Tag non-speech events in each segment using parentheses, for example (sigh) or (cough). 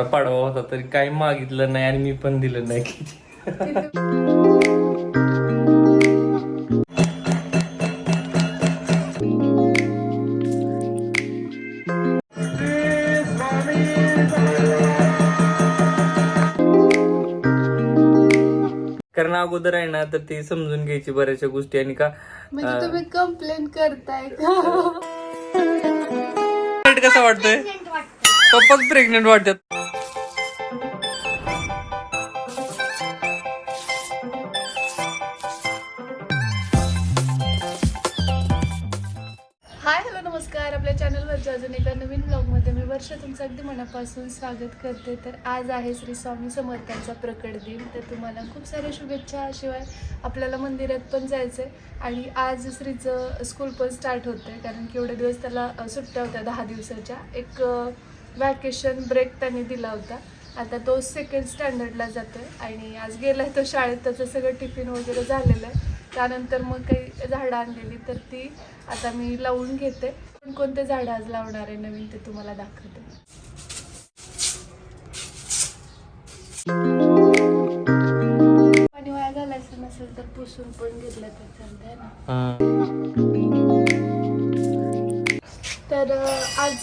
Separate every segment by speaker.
Speaker 1: आमच्याकडे पाडवा होता तरी काही मागितलं नाही आणि मी पण दिलं नाही कारण अगोदर आहे ना तर ती समजून घ्यायची बऱ्याचशा गोष्टी आणि का
Speaker 2: म्हणजे तुम्ही कंप्लेंट करताय. का
Speaker 1: कसं वाटतंय? पप्पाच प्रेग्नेंट वाटतात.
Speaker 2: नमस्कार. आपल्या चॅनलवरच्या अजून एका नवीन ब्लॉगमध्ये मी वर्ष तुमचं अगदी मनापासून स्वागत करते. तर आज आहे श्री स्वामी समर्थांचा प्रकट दिन. तर तुम्हाला खूप साऱ्या शुभेच्छा. शिवाय आपल्याला मंदिरात पण जायचं आहे आणि आज श्रीचं स्कूल पण स्टार्ट होतं आहे कारण की एवढे दिवस त्याला सुट्ट्या होत्या दहा दिवसाच्या. एक वॅकेशन ब्रेक त्यांनी दिला होता. आता तो सेकंड स्टँडर्डला जातोय. आणि आज गेला आहे तो शाळेत. त्याचं सगळं टिफिन वगैरे झालेलं आहे. त्यानंतर मग काही झाडं आणलेली. तर ती आता मी लावून घेते. कोणते झाडं आज लावणार आहे नवीन ते तुम्हाला दाखवते. पाणी वाया घालायचं नसेल तर पुसून पण घेतलं तर चालतंय ना. तर आज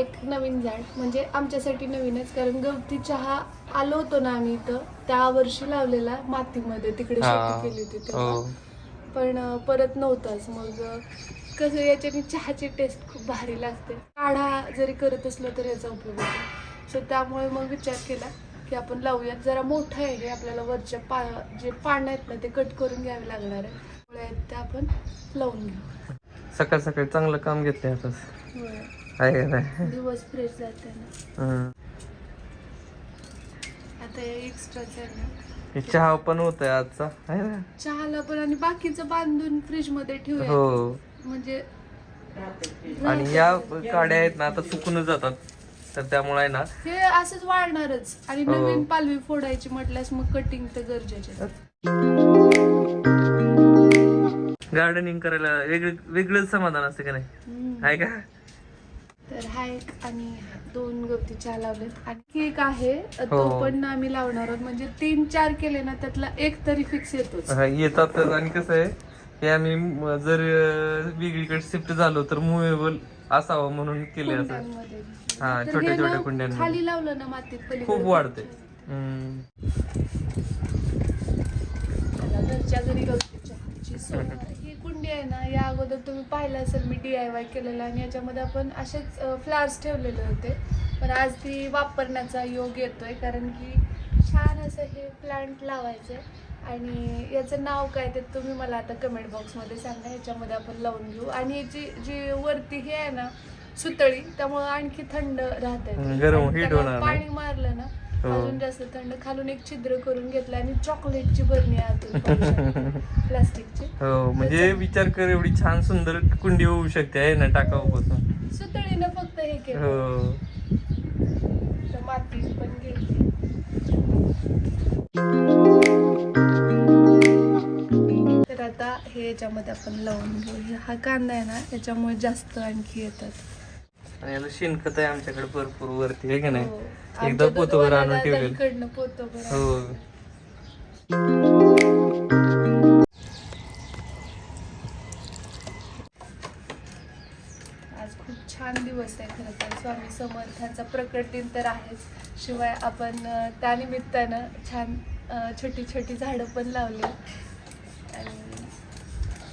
Speaker 2: एक नवीन झाड म्हणजे आमच्यासाठी नवीनच कारण गवती चहा आलो होतो ना आम्ही इथं त्या वर्षी लावलेला मातीमध्ये तिकडे शेती केली होती तेव्हा.
Speaker 1: हो.
Speaker 2: पण परत नव्हताच. मग कसं याच्याने चहाची टेस्ट खूप भारी लागते. काढा जरी करत असलो तर याचा उपयोग होतो. सो त्यामुळे मग विचार केला की आपण लावूयात. जरा मोठं आहे हे आपल्याला वरच्या पा जे पानं आहेत ना ते कट करून घ्यावे लागणार आहे. त्यामुळे ते आपण लावून घेऊ.
Speaker 1: सकाळ सकाळी चांगलं काम घेतलंय आता.
Speaker 2: दिवस फ्रेश जाते ना. आता हे
Speaker 1: हे चहा पण होत आजचा.
Speaker 2: चहाला पण आणि बाकीचं बांधून फ्रीजमध्ये ठेवूया.
Speaker 1: हो.
Speaker 2: म्हणजे
Speaker 1: आणि या काड्या आहेत ना आता सुकूनच जातात. तर त्यामुळे आहे ना
Speaker 2: हे असंच वाळणारच आणि
Speaker 1: हो.
Speaker 2: नवीन पालवी फोडायची म्हटल्यास मग कटिंग तर गरजेचे
Speaker 1: गार्डनिंग करायला वेगळं वेगळंच समाधान असते का नाही? आहे का?
Speaker 2: तर हा एक आणि दोन गवती चहा लावलेत. आणि एक आहे तो
Speaker 1: हो.
Speaker 2: पण आम्ही लावणार आहोत. म्हणजे तीन चार केले ना त्यातला एक तरी फिक्स येतोच.
Speaker 1: हा, येतात आणि कसं आहे हे आम्ही म- जर अं, वेगळीकडे शिफ्ट झालो तर मुवेबल असावं म्हणून केले असं
Speaker 2: कुंड्यांमध्ये.
Speaker 1: हा,
Speaker 2: तर
Speaker 1: छोट्या-
Speaker 2: हे
Speaker 1: छोट्या
Speaker 2: ना
Speaker 1: कुंड्यांमध्ये.
Speaker 2: खाली लावलं ना मातीत पलीकडे
Speaker 1: खूप वाढते हम्म.
Speaker 2: त्याला घरच्या घरी गवती चहाची सोय आहे. ही कुंडी आहे ना या अगोदर तुम्ही पाहिलं असेल मी डी आय वाय केलेला आणि याच्यामध्ये आपण असेच फ्लावर्स ठेवलेले होते पण आज ती वापरण्याचा योग येतोय कारण की छान असं हे प्लांट लावायचं आणि याचं नाव काय ते तुम्ही मला आता कमेंट बॉक्समध्ये सांगा ह्याच्यामध्ये आपण लावून घेऊ. आणि याची जी वरती हे आहे ना सुतळी त्यामुळं आणखी थंड राहत
Speaker 1: गरम, heat होणार नाही.
Speaker 2: पाणी मारलं ना
Speaker 1: हो.
Speaker 2: अजून जास्त थंड. खालून एक छिद्र करून घेतलं आणि चॉकलेटची बरणी आहे आतून (laughs) प्लास्टिकची.
Speaker 1: हो म्हणजे विचार कर एवढी छान सुंदर कुंडी होऊ शकते आहे ना टाकाऊ पासून
Speaker 2: सुतळीनं फक्त हे केलं.
Speaker 1: हो.
Speaker 2: तर माती पण घेतली याच्यामध्ये आपण लावून घेऊ हे- हा कांदा आहे ना याच्यामुळे जास्त आणखी येतात.
Speaker 1: आणि याला शेणखत आहे आमच्याकडे भरपूर वरती आहे का
Speaker 2: हो.
Speaker 1: नाही?
Speaker 2: आमच्या
Speaker 1: एकदा पोतवर आणून ठेवलेलं. हो.
Speaker 2: आज खूप छान दिवस आहे खरं तर. स्वामी समर्थांचा प्रकट दिन तर आहेच. शिवाय आपण त्यानिमित्तानं छान छोटी छोटी झाडं पण लावली.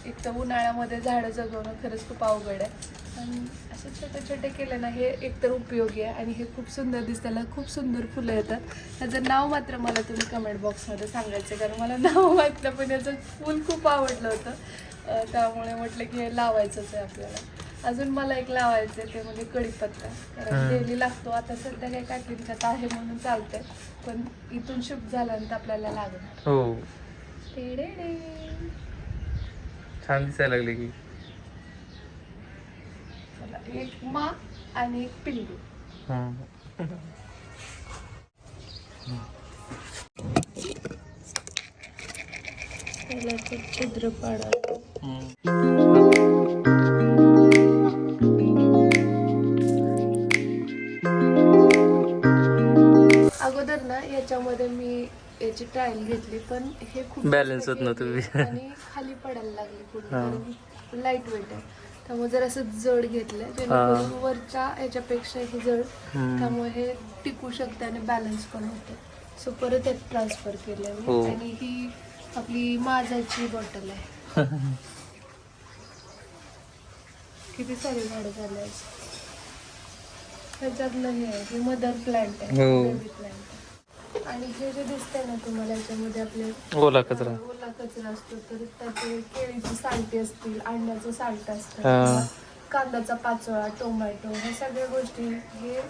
Speaker 2: एक तर उन्हाळ्यामध्ये झाडं जगवणं खरंच खूप अवघड आहे. पण असे छोटे छोटे केले ना हे एकतर उपयोगी आहे आणि हे खूप सुंदर दिसतं त्याला खूप सुंदर फुलं येतात. त्याचं नाव मात्र मला तुम्ही कमेंट बॉक्समध्ये सांगायचं कारण मला नाव (laughs) माहितलं पण याचं फूल खूप आवडलं होतं. त्यामुळे म्हटलं की हे लावायचंच आहे आपल्याला. अजून मला एक लावायचं आहे ते म्हणजे कढीपत्ता. कारण. डेली लागतो. आता सध्या काही काकींच्यात आहे म्हणून चालतंय पण इथून शिफ्ट झाल्यानंतर आपल्याला लागणार.
Speaker 1: हो. छान दिसायला लागले की
Speaker 2: चला, एक मा आणि एक पिल्लू
Speaker 1: हम्म.
Speaker 2: त्याला ते छिद्र पाडायचं
Speaker 1: हम्म.
Speaker 2: अगोदर ना याच्यामध्ये मी याची ट्रायल घेतली पण हे खूप
Speaker 1: Balance होत नव्हतं.
Speaker 2: आणि खाली पडायला लागली पूर्ण लाइट वेट आहे. त्यामुळे जर असं जड घेतलं जेणेकरून वरच्या ह्याच्यापेक्षा हे जड. त्यामुळे हे टिकू शकते आणि बॅलन्स पण होते. सो परत यात ट्रान्सफर केलं
Speaker 1: हो.
Speaker 2: मी आणि ही आपली माझाची बॉटल आहे. (laughs) किती सारे झाडं झाले आज त्याच्यातलं हे आहे हे मदर प्लांट आहे
Speaker 1: हो.
Speaker 2: आणि हे जे दिसतंय ना तुम्हाला याच्यामध्ये आपले
Speaker 1: ओला कचरा.
Speaker 2: ओला कचरा असतो तर त्याचे केळीची सालटी असतील अंड्याचं साल्ट असतं
Speaker 1: हा.
Speaker 2: कांद्याचा पाचोळा टोमॅटो ह्या सगळ्या गोष्टी हे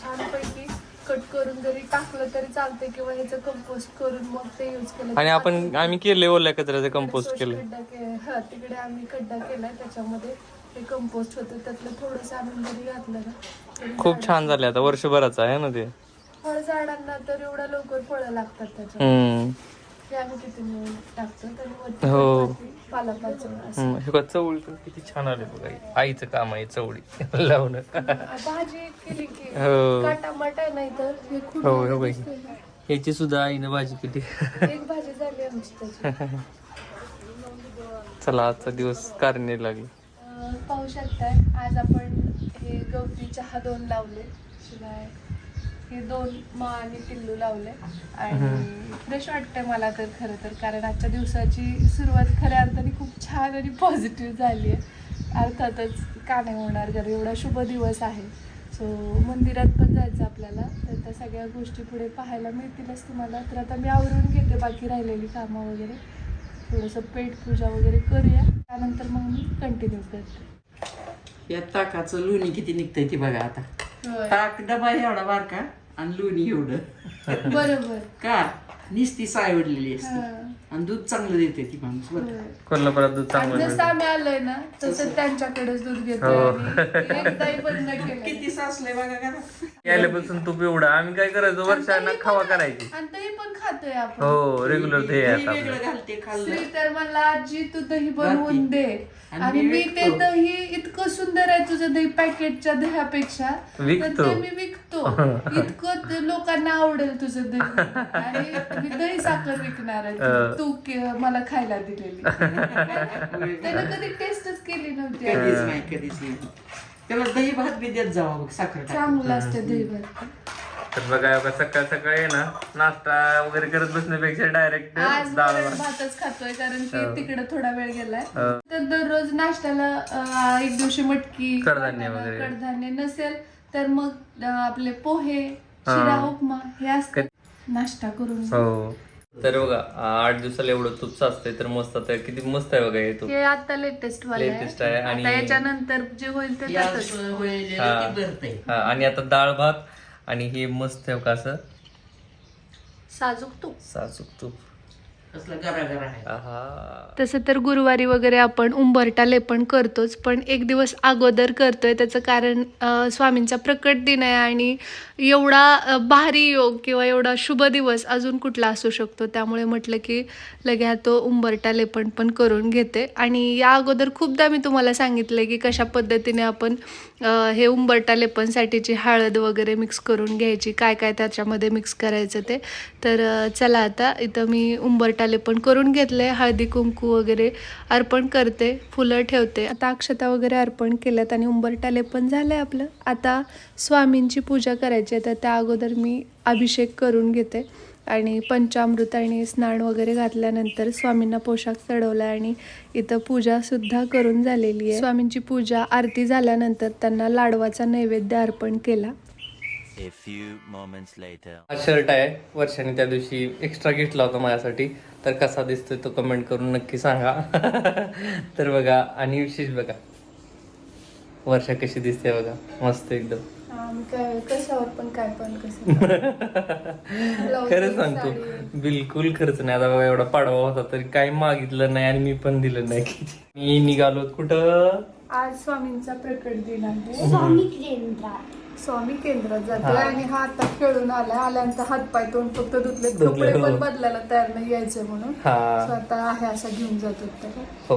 Speaker 2: छानपैकी कट करून जरी टाकलं तरी चालते किंवा ह्याचं कंपोस्ट करून मग ते यूज केलं
Speaker 1: आणि आपण आम्ही केले ओल्या कचऱ्याचं कंपोस्ट केलं
Speaker 2: खड्डा के- हा, तिकडे आम्ही खड्डा केलाय त्याच्यामध्ये ते कंपोस्ट होतं. त्यातलं थोडस आणून जरी घातलं ना तरी
Speaker 1: खूप छान झाले आता वर्षभराचं आहे ना ते.
Speaker 2: फळ झाडांना तर एवढ्या लवकर फळं लागतात त्याच्यात.
Speaker 1: हम्म.
Speaker 2: ते आम्ही तिथे नेऊन टाकतो आणि वरती
Speaker 1: हो.
Speaker 2: वरती पालापाचोळा असं.
Speaker 1: हम्म, हे बघ, चवळी पण किती छान आले बघा ही. आईचं काम आहे चवळी. (laughs) लावणं.
Speaker 2: भाजी केली की (laughs)
Speaker 1: हो.
Speaker 2: का टमाटा नाही तर हे खूप
Speaker 1: हो, हो बाई. याची सुद्धा आईनं भाजी केली. (laughs)
Speaker 2: एक भाजी झाली आमची त्याची.
Speaker 1: चला आजचा दिवस कारणे लागले.
Speaker 2: अं, पाहू शकताय आज आपण हे गवती चहा दोन लावले. शिवाय हे दोन मा आणि पिल्लू लावले. आणि फ्रेश वाटतंय मला तर खरं तर कारण आजच्या दिवसाची सुरुवात खऱ्या अर्थाने खूप छान आणि पॉझिटिव्ह झाली आहे. अर्थातच का नाही होणार जर एवढा शुभ दिवस आहे. सो मंदिरात पण जायचं आपल्याला. तर त्या सगळ्या गोष्टी पुढे पाहायला मिळतीलच तुम्हाला. तर आता मी आवरून घेते बाकी राहिलेली कामं वगैरे. थोडंसं पेट पूजा वगैरे करूया. त्यानंतर मग मी कंटिन्यू करते.
Speaker 3: या ताकाचं लोणी किती निघतंय ती बघा आता. ताक डबा एवढा बारका आणि लोणी एवढं.
Speaker 2: बरोबर.
Speaker 3: का? निस्ती सायवडलेली असते. आणि दूध चांगलं देते ती माणूस बरं.
Speaker 1: कोल्हापुरात दूध चांगलं
Speaker 2: जसं आम्ही आलोय ना तसं त्यांच्याकडेच दूध घेतो
Speaker 1: हो.
Speaker 2: आणि एकदाही (laughs) बंद केलं
Speaker 3: किती सासलंय बघा का
Speaker 1: यायल्यापासून तूप एवढा. आम्ही काय करायचो वर्षांना खावा करायची.
Speaker 2: आणि दही पण खातोय आपण.
Speaker 1: हो रेग्युलर ते आता
Speaker 3: वेगळं
Speaker 1: आपलं.
Speaker 3: घालते खाल्लं.
Speaker 2: तर मला आजी तू दही बनवून दे.
Speaker 3: आणि
Speaker 2: आणि
Speaker 3: मी
Speaker 2: मी ते
Speaker 3: विकतो.
Speaker 2: दही इतकं सुंदर आहे तुझं दही पॅकेटच्या दह्यापेक्षा. तर
Speaker 1: विकतो.
Speaker 2: ते मी विकतो. (laughs) इतकं ते लोकांना आवडेल तुझं दही. आणि मी दही साखर विकणार आहे. तू के- मला खायला दिलेली त्यानं कधी टेस्टच केली नव्हती
Speaker 3: कधीच नाही कधीच नाही त्याला दही भात बी देत जावा बघ साखर टाकून.
Speaker 2: चांगलं असतं दही भात
Speaker 1: तर बघा बघा सकाळ सकाळी आहे ना नाश्ता वगैरे करत बसण्यापेक्षा डायरेक्ट
Speaker 2: आज
Speaker 1: डाळ
Speaker 2: वरण
Speaker 1: भात.
Speaker 2: भातच खातोय कारण की. तिकडे थोडा वेळ गेलाय. तर दररोज नाश्त्याला अं, एक दिवशी मटकी
Speaker 1: कडधान्य वगैरे.
Speaker 2: कडधान्य नसेल तर मग अं, आपले पोहे शिरा उपमा हे असतं नाश्ता करून.
Speaker 1: हो. तर बघा आठ दिवसाला एवढं तूप साचतंय तर मस्त आता किती मस्त आहे बघा हे तूप.
Speaker 2: हे आता लेटेस्ट वाले
Speaker 1: Latest आहे आणि-
Speaker 2: आता याच्यानंतर जे होईल ते त्यातच
Speaker 1: हा. हा, आणि आता डाळ भात आणि हे मस्त आहे का असं.
Speaker 2: साजूक तूप.
Speaker 1: साजूक तूप.
Speaker 3: कसलं
Speaker 1: आहे.
Speaker 2: तसं तर गुरुवारी वगैरे आपण उंबरटा लेपन करतोच पण एक दिवस अगोदर करतोय. त्याचं कारण अं, स्वामींचा प्रकट दिन आहे आणि एवढा अं, भारी योग किंवा एवढा शुभ दिवस अजून कुठला असू शकतो. त्यामुळे म्हटलं की लगे तो उंबरटा लेपन पण करून घेते. आणि या अगोदर खूपदा मी तुम्हाला सांगितलं की कशा पद्धतीने आपण अं, हे उंबरटा लेपनसाठीची हळद वगैरे मिक्स करून घ्यायची काय काय त्याच्यामध्ये मिक्स करायचं ते. तर अं, चला आता इथं मी उंबरटा लेपन करून घेतले हळदी कुंकू वगैरे अर्पण करते फुलं ठेवते. आता अक्षता वगैरे अर्पण केल्यात आणि उंबरटा लेपन झालंय आपलं. आता स्वामींची पूजा करायची आहे तर त्या अगोदर मी अभिषेक करून घेते. आणि पंचामृत आणि स्नान वगैरे घातल्यानंतर स्वामींना पोशाख चढवला आणि इथं पूजासुद्धा करून झालेली आहे. स्वामींची पूजा आरती झाल्यानंतर त्यांना लाडवाचा नैवेद्य अर्पण केला.
Speaker 4: A few moments later.
Speaker 1: हा शर्ट आहे. वर्षाने त्या दिवशी एक्स्ट्रा घेतला होता माझ्यासाठी. तर कसा दिसतोय तो कमेंट करून नक्की सांगा. (laughs) तर बघा आणि विशेष बघा. वर्षा कशी दिसते बघा. मस्त एकदम.
Speaker 2: काय कशावर पण काय पण (laughs)
Speaker 1: खरं सांगतो बिलकुल खर्च नाही. आता बघा एवढा पाडवा होता तरी काही मागितलं नाही आणि मी पण दिलं नाही. मी निघालो कुठं?
Speaker 2: आज स्वामींचा प्रकट दिन आहे. स्वामी केंद्रात. स्वामी केंद्रात जातोय आणि हा आता खेळून आलाय. आल्यानंतर हात पाय तोंड फक्त धुतले कपडे पण
Speaker 1: हो.
Speaker 2: बदलायला तयार नाही यायचे म्हणून.
Speaker 1: हा.
Speaker 2: स्वतः आहे असा घेऊन जातो
Speaker 1: हो.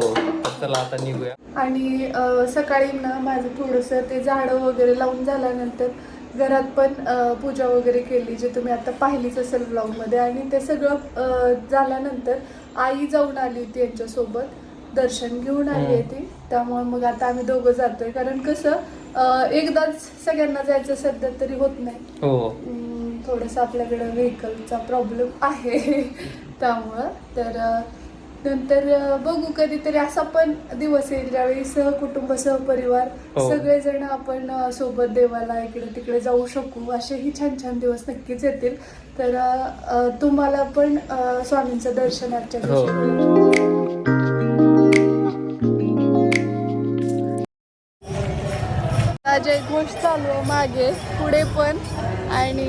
Speaker 1: चला आता निघूया.
Speaker 2: आणि सकाळी ना माझं थोडंसं ते झाडं वगैरे लावून झाल्यानंतर घरात पण पूजा वगैरे केली जे तुम्ही आता पाहिलीच असेल ब्लॉगमध्ये आणि ते सगळं झाल्यानंतर आई जाऊन आली होती यांच्यासोबत. दर्शन घेऊन आली आहे ती त्यामुळे मग आता आम्ही दोघं जातोय. कारण कसं अ, एकदाच सगळ्यांना जायचं सध्या तरी होत नाही.
Speaker 1: हो.
Speaker 2: थोडंसं आपल्याकडं व्हेकलचा प्रॉब्लेम आहे. (laughs) त्यामुळं. तर अं, नंतर अं, बघू कधीतरी असा पण दिवस येईल ज्यावेळी सहकुटुंब सहपरिवार
Speaker 1: हो.
Speaker 2: सगळेजण आपण अं, सोबत देवाला इकडे तिकडे जाऊ शकू असेही छान छान दिवस नक्कीच येतील. तर अं, अं, तुम्हाला पण अं, स्वामींचं दर्शन आजच्या
Speaker 1: हो.
Speaker 2: दिवशी अजय घोष चालू आहे मागे पुढे पण. आणि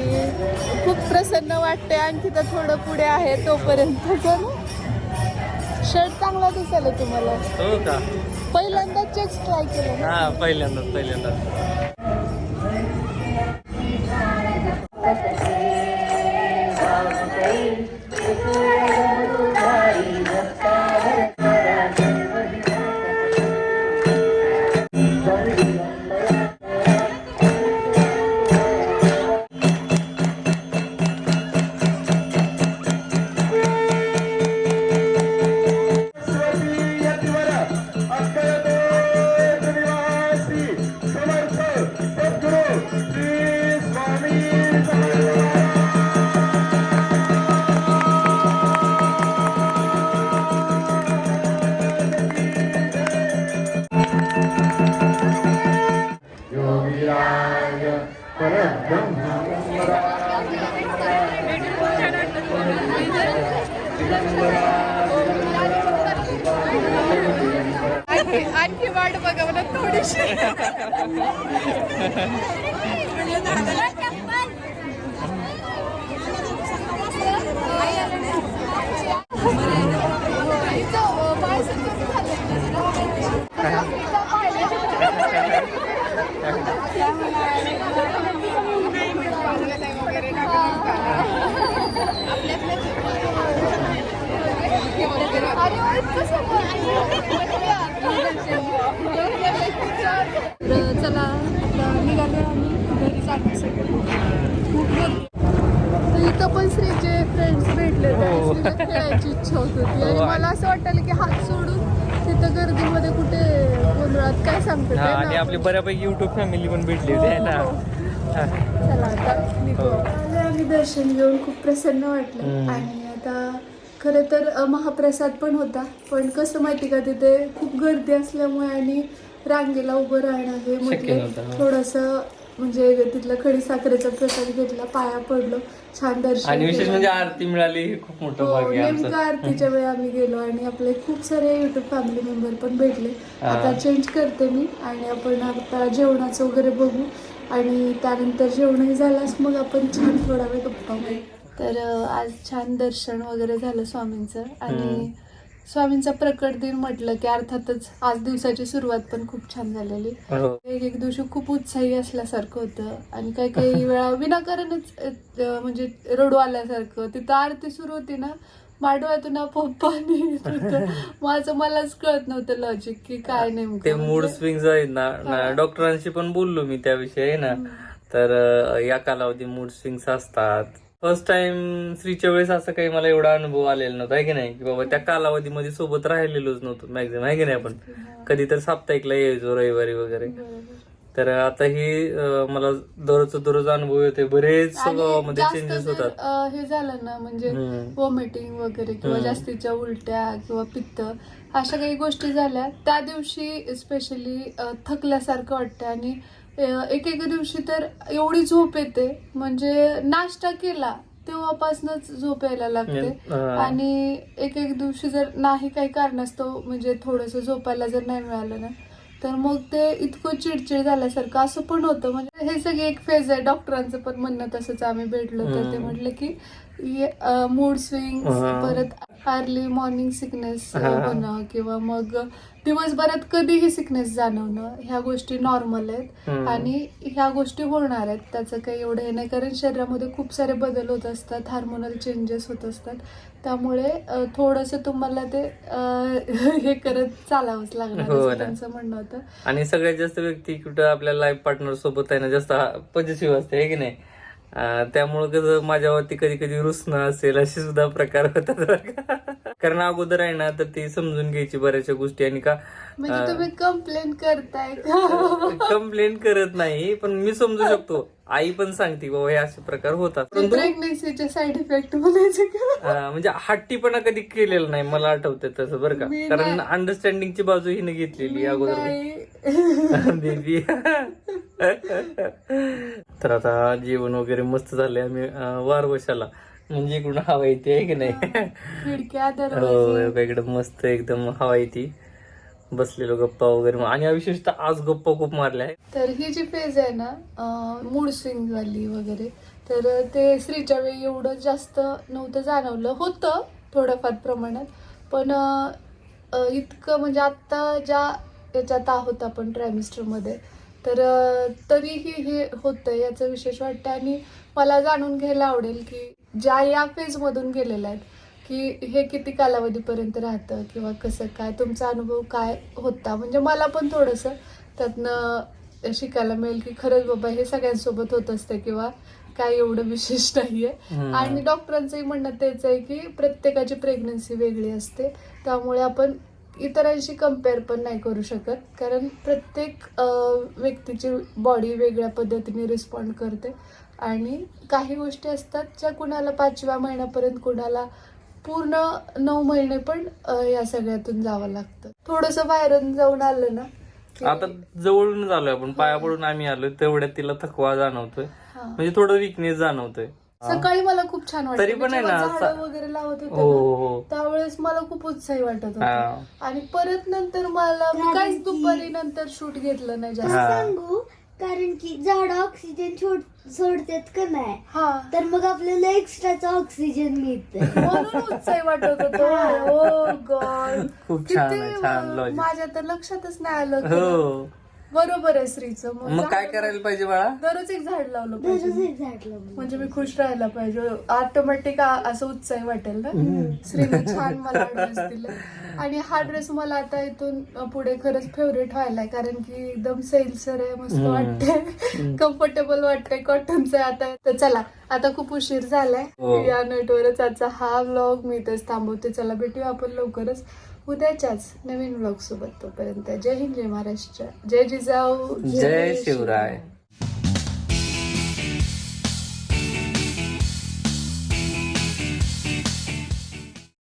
Speaker 2: खूप प्रसन्न वाटते आणखी तर थोडं पुढे आहे तोपर्यंत. पण शर्ट चांगला दिसेल तुम्हाला.
Speaker 1: हो का?
Speaker 2: पहिल्यांदाच चेक्स ट्राय केलं ना
Speaker 1: हा पहिल्यांदाच पहिल्यांदाच.
Speaker 2: आणखी आणखी वाट बघा मला थोडीशी तर चला आता निघालो आम्ही घरी जाण्यासाठी खूप गर्दी. तर इथं पण श्रीचे फ्रेंड्स भेटले
Speaker 1: हो.
Speaker 2: खेळायची इच्छा होत होती आणि
Speaker 1: हो.
Speaker 2: मला असं वाटलं की हात सोडून तिथं गर्दीमध्ये कुठे गोंधळात काय सांगतो
Speaker 1: हा आणि आपली बऱ्यापैकी युट्यूब फॅमिली पण भेटली होती आहे ना हा.
Speaker 2: चला आता निघू. आम्ही दर्शन घेऊन खूप प्रसन्न वाटलं. आणि आता खरं तर महाप्रसाद पण होता पण कसं माहिती का तिथे खूप गर्दी असल्यामुळे आणि रांगेला उभं राहणं हे म्हटलं. थोडंसं म्हणजे तिथला खडी साखरेचा प्रसाद घेतला पाया पडलो छान दर्शन
Speaker 1: आणि विशेष
Speaker 2: केलं.
Speaker 1: म्हणजे आरती मिळाली हे खूप मोठं
Speaker 2: हो,
Speaker 1: भाग्य आहे
Speaker 2: नेमकं
Speaker 1: आमचं
Speaker 2: आरतीच्या वेळी आम्ही गेलो आणि आपले खूप सारे युट्यूब फॅमिली मेंबर पण भेटले
Speaker 1: हा.
Speaker 2: आता चेंज करते मी आणि आपण आता जेवणाचं वगैरे बघू आणि त्यानंतर जेवणही झाल्यास मग आपण छान थोडा वेळ गप्पा तर आज छान दर्शन वगैरे झालं स्वामींचं आणि स्वामींचा प्रकट दिन म्हटलं की अर्थातच आज दिवसाची सुरुवात पण खूप छान झालेली.
Speaker 1: हो.
Speaker 2: एक एक दिवशी खूप उत्साही असल्यासारखं होतं आणि काही काही वेळा विनाकारणच म्हणजे रडू आल्यासारखं. तिथं आरती सुरू होती ना माडव्यातून आपोआप पाणी येत होतं. माझं मलाच कळत नव्हतं लॉजिक की काय नेमकं
Speaker 1: ते मूड
Speaker 2: म्हणजे-
Speaker 1: स्विंग आहेत ना ना डॉक्टरांशी पण बोललो मी त्याविषयी आहे ना? तर अं, या कालावधी मूड स्विंग्स असतात. फर्स्ट टाइम स्त्रीच्या वेळेस असं काही मला एवढा अनुभव आलेला नव्हता आहे की नाही? की बाबा त्या कालावधीमध्ये सोबत राहिलेलोच नव्हतो मॅक्झिमम आहे की नाही आपण? कधी तर साप्ताहिकला यायचो रविवारी वगैरे.
Speaker 2: बरोबर.
Speaker 1: तर आता ही मला दररोज दररोज अनुभव येते बरेच स्वभावामध्ये चेंजेस होतात.
Speaker 2: हे झालं ना म्हणजे. वॉमिटिंग वगैरे किंवा. जास्तीच्या उलट्या किंवा पित्त अशा काही गोष्टी झाल्या. त्या दिवशी स्पेशली थकल्यासारखं वाटतं आणि एक एक दिवशी तर एवढी झोप येते. म्हणजे नाश्ता केला तेव्हापासूनच झोप यायला लागते. आणि एक एक दिवशी जर नाही काही कारणास्तव म्हणजे थोडस झोपायला जर नाही मिळालं ना तर मग ते इतकं चिडचिड झाल्यासारखं असं पण होतं म्हणजे हे सगळे एक फेज आहे डॉक्टरांचं पण म्हणणं तसंच आम्ही भेटलो तर ते. म्हटलं की मूड स्विंग. परत अर्ली मॉर्निंग सिकनेस
Speaker 1: हा.
Speaker 2: होणं किंवा मग दिवसभरात कधीही सिकनेस जाणवणं ह्या गोष्टी नॉर्मल आहेत.
Speaker 1: हम्म.
Speaker 2: आणि ह्या गोष्टी होणार आहेत. त्याचं काही एवढं हे नाही. कारण शरीरामध्ये खूप सारे बदल होत असतात. हार्मोनल चेंजेस होत असतात. त्यामुळे अं, थोडंसं तुम्हाला ते अं, (laughs) हे करत चालावंच लागणार
Speaker 1: हो
Speaker 2: असं
Speaker 1: ना.
Speaker 2: त्यांचं म्हणणं होतं.
Speaker 1: आणि सगळ्यात जास्त व्यक्ती कुठं आपल्या लाईफ पार्टनर सोबत आहे ना जास्त पॉझिटिव्ह असते आहे की नाही? त्यामुळं कसं माझ्यावरती कधी कधी रुसणं असेल असे सुद्धा प्रकार होतात कारण अगोदर आहे ना तर ती समजून घ्यायची बऱ्याचशा गोष्टी आणि का
Speaker 2: म्हणजे तुम्ही कंप्लेंट करताय
Speaker 1: कंप्लेंट करत नाही पण मी समजू शकतो. आई पण सांगते बाबा हे असे प्रकार होतात.
Speaker 2: प्रेग्नेन्सीचे साईड इफेक्ट म्हणायचं
Speaker 1: म्हणजे हट्टीपणा कधी केलेला नाही मला आठवतं तसं बरं का. कारण अंडरस्टँडिंगची बाजू हिने घेतलेली अगोदर. बेबी (laughs) (laughs) तर आता जेवण वगैरे मस्त झालंय आम्ही अं, वार बसाला म्हणजे इकडून हवा येते आहे की नाही?
Speaker 2: खिडक्या
Speaker 1: हो इकडे मस्त एकदम हवा येते. बसलेलो गप्पा वगैरे आणि विशेषतः आज गप्पा खूप मारल्या. आहे
Speaker 2: तर ही जी फेज आहे ना मूड स्विंग झाली वगैरे तर ते स्त्रीच्या वेळी एवढं जास्त नव्हतं जाणवलं. होतं थोड्याफार प्रमाणात पण इतकं म्हणजे आत्ता ज्या याच्यात आहोत आपण ट्रायमिस्टरमध्ये तर तरीही हे होतं याचं विशेष वाटतं. आणि मला जाणून घ्यायला आवडेल की ज्या या फेजमधून गेलेल्या आहेत की हे किती कालावधीपर्यंत राहतं किंवा कसं काय तुमचा अनुभव काय होता? म्हणजे मला पण थोडंसं त्यातनं शिकायला मिळेल की खरंच बाबा हे सगळ्यांसोबत होत असतं किंवा काय एवढं विशेष नाहीये. आणि डॉक्टरांचंही म्हणणं तेच आहे की प्रत्येकाची प्रेग्नन्सी वेगळी असते. त्यामुळे आपण इतरांशी कंपेअर पण नाही करू शकत. कारण प्रत्येक व्यक्तीची बॉडी वेगळ्या पद्धतीने रिस्पॉन्ड करते. आणि काही गोष्टी असतात ज्या कुणाला पाचव्या महिन्यापर्यंत कुणाला पूर्ण नऊ महिने पण या सगळ्यातून जावं लागतं. थोडंसं बाहेरून जाऊन आलं ना
Speaker 1: आता जवळून आलोय आपण पाया पडून आम्ही आलोय तेवढ्यात तिला थकवा जाणवतोय. म्हणजे थोडं विकनेस जाणवतोय.
Speaker 2: सकाळी मला खूप छान वाटतं
Speaker 1: तरी पण आहे ना,
Speaker 2: वगैरे लावत होते
Speaker 1: हो हो.
Speaker 2: त्यावेळेस मला खूप उत्साही वाटत होतं. आणि परत नंतर मला काहीच दुपारी नंतर शूट घेतलं नाही जास्त.
Speaker 5: सांगू कारण की झाड ऑक्सिजन सोड सोडतात का नाही?
Speaker 2: हा.
Speaker 5: तर मग आपल्याला एक्स्ट्राचा ऑक्सिजन मिळतं
Speaker 2: म्हणून उत्साही वाटत होतं. ओ गॉड
Speaker 1: खूप छान आहे, छान logic.
Speaker 2: माझ्या तर लक्षातच नाही आलं की
Speaker 1: हो
Speaker 2: बरोबर आहे स्त्रीचं मग
Speaker 1: काय
Speaker 2: झाड-
Speaker 1: करायला पाहिजे बाळा?
Speaker 2: दररोज एक झाड लावलं
Speaker 5: दररोज
Speaker 2: पाहिजे.
Speaker 5: एक झाड लावून
Speaker 2: म्हणजे मी खुश राहायला पाहिजे. ऑटोमॅटिक असं उत्साही वाटेल ना? श्रीने छान मला दिला. आणि हा ड्रेस मला आता इथून पुढे खरंच फेवरेट व्हायलाय. कारण की एकदम सैलसर आहे मस्त. वाटतंय. कम्फर्टेबल वाटतंय कॉटनचं आहे आता. तर चला आता खूप उशीर झालाय.
Speaker 1: हो.
Speaker 2: या नटवरच आजचा हा व्लॉग मी इथेच थांबवते. चला भेटूया आपण लवकरच. उद्याच्याच नवीन व्लॉग सोबत तोपर्यंत. जय हिंद जय महाराष्ट्र. जय जिजाऊ.
Speaker 1: जय शिवराय.